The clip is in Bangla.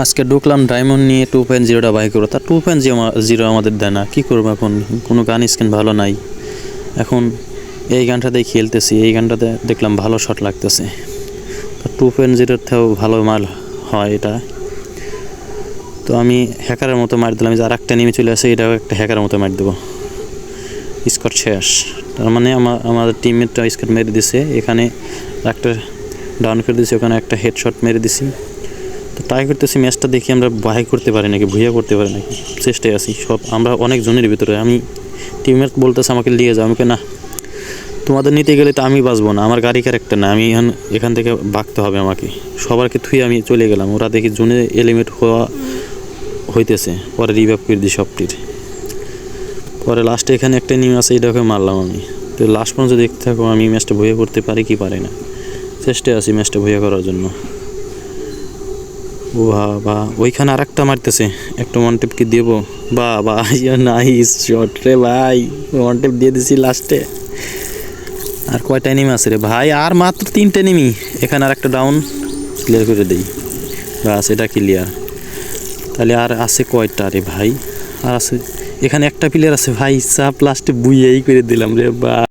আজকে ঢুকলাম ডায়মন্ড নিয়ে টু পয়েন্ট জিরোটা বাই করো। তা টু পয়েন্ট জিরো আমাদের দেয় না। কী করব এখন? কোনো গান স্ক্রিন ভালো নাই। এখন এই গানটাতেই খেলতেছি। এই গানটাতে দেখলাম ভালো শট লাগতেছে। তো টু পয়েন্ট জিরোর থেকেও ভালো মাল হয় এটা। তো আমি হ্যাকারের মতো মার দিলাম। যে আর একটা নেমে চলে আসে, এটাও একটা হ্যাকারের মতো মার দেবো। স্কট শেষ। তার মানে আমার আমাদের টিমমেটটা স্কট মেরে দিছে। এখানে একটা ডাউন করে দিছি, ওখানে একটা হেডশট মেরে দিছি। তো ট্রাই করতেছি, ম্যাচটা দেখি আমরা বাই করতে পারি নাকি ভুইয়া করতে পারি নাকি। চেষ্টায় আছি, সব আমরা অনেক জনের ভিতরে। আমি টিমমেট বলতেছে, আমাকে নিয়ে যাও। আমাকে না, তোমাদের নিতে গেলে তো আমি বাঁচবো না, আমার গাড়ি ক্যারেক্টার না, আমি এখন এখান থেকে বাঁকতে হবে আমাকে। সবারকে থুয়ে আমি চলে গেলাম। ওরা দেখি জুনে এলিমেট হওয়া হইতেছে, পরে রিভাইভ করে দিই সবটির। পরে লাস্টে এখানে একটা নিম আছে, এটাকে মারলাম আমি। তো লাস্ট পর্যন্ত দেখতে থাকো, আমি ম্যাচটা ভুইয়া করতে পারি কি পারি না। চেষ্টায় আছি ম্যাচটা ভুইয়া করার জন্য। বা ওইখানে আর একটা মারতেছে। একটা ওয়ান টেপ কি দেবো? বা বা নাইস শট রে ভাই। ওয়ান টেপ দিয়ে দিছি লাস্টে আর কয়টা এনিমি আছে রে ভাই? আর মাত্র তিনটে এনিমি এখানে আর একটা ডাউন ক্লিয়ার করে দেই। বাস, এটা ক্লিয়ার তাহলে আর আছে কয়টা রে ভাই? আর আছে, এখানে একটা প্লেয়ার আছে ভাই, সাপ লাস্টে বুইয়াই করে দিলাম রে বা